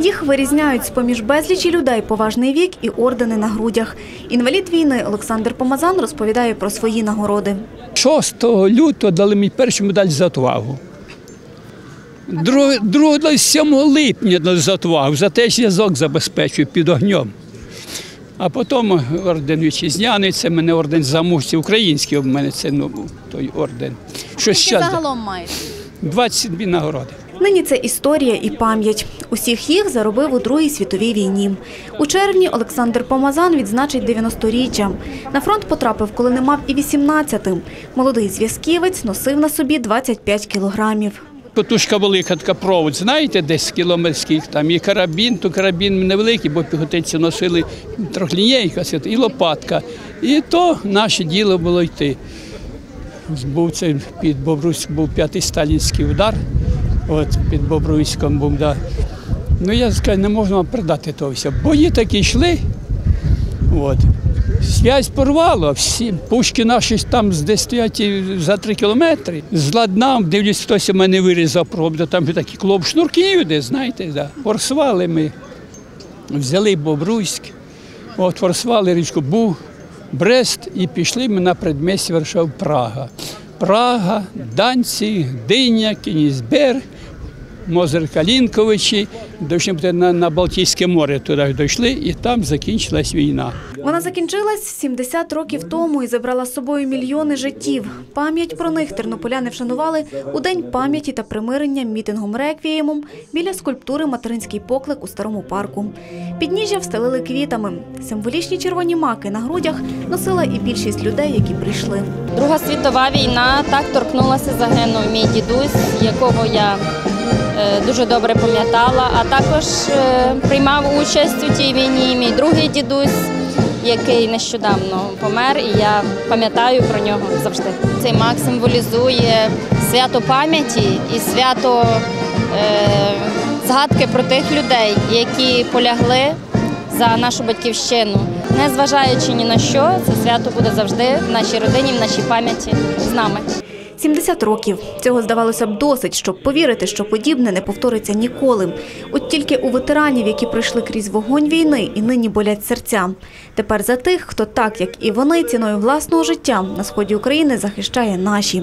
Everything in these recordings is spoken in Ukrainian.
Їх вирізняють з-поміж безлічі людей поважний вік і ордени на грудях. Інвалід війни Олександр Помазан розповідає про свої нагороди. 6 лютого дали мені першу медаль за отвагу. Друг- Другу дали 7 липня дали за отвагу, за те зв'язок забезпечую під огнем. А потім орден вітчизняний, це мене орден за мужці український, у мене це ну, той орден. Що щас, маєте? 22 нагороди. Нині це історія і пам'ять. Усіх їх заробив у Другій світовій війні. У червні Олександр Помазан відзначить 90-річчя. На фронт потрапив, коли не мав і 18. Молодий зв'язківець носив на собі 25 кілограмів. Котушка велика, така провод, знаєте, десь кілометр скільки там, і карабін, то карабін невеликий, бо піхотинці носили трьохлінійка, це, і лопатка. І то наше діло було йти. Був це під Бобруйськом, був п'ятий сталінський удар, от під Бобруйськом був, да. Ну я скажу, не можна вам передати того все. Бої такі йшли. От. Связь порвало, всі пушки наші там десь стоять за три кілометри. Зладнав, дивлюсь, хтось у мене вирізав пробду, там такі клоп шнурків, де, знаєте, да. форсували ми, взяли Бобруйськ, от форсували річку Буг, Брест і пішли ми на предмісті Варшав Прага. Прага, Данці, Диня, Кінізберг, Мозер Калінковичі, дійшли на, на Балтійське море туди дійшли, і там закінчилась війна. Вона закінчилась 70 років тому і забрала з собою мільйони життів. Пам'ять про них тернополяни вшанували у День пам'яті та примирення мітингом реквіємом біля скульптури Материнський поклик у старому парку. Підніжжя встелили квітами. Символічні червоні маки на грудях носила і більшість людей, які прийшли. Друга світова війна так торкнулася, загинув мій дідусь, якого я дуже добре пам'ятала, а також е, приймав участь у тій війні мій другий дідусь, який нещодавно помер, і я пам'ятаю про нього завжди. Цей мак символізує свято пам'яті і свято е, згадки про тих людей, які полягли за нашу батьківщину. Незважаючи ні на що, це свято буде завжди в нашій родині, в нашій пам'яті з нами. 70 років. Цього здавалося б досить, щоб повірити, що подібне не повториться ніколи. От тільки у ветеранів, які пройшли крізь вогонь війни і нині болять серця. Тепер за тих, хто так, як і вони, ціною власного життя на сході України захищає наші.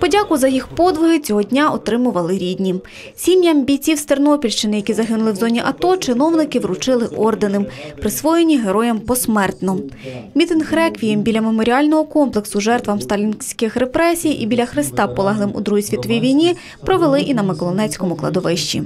Подяку за їх подвиги цього дня отримували рідні. Сім'ям бійців з Тернопільщини, які загинули в зоні АТО, чиновники вручили ордени, присвоєні героям посмертно. Мітинг реквієм біля меморіального комплексу жертвам сталінських репресій і біля Христа, полеглим у Другій світовій війні, провели і на Миколинецькому кладовищі.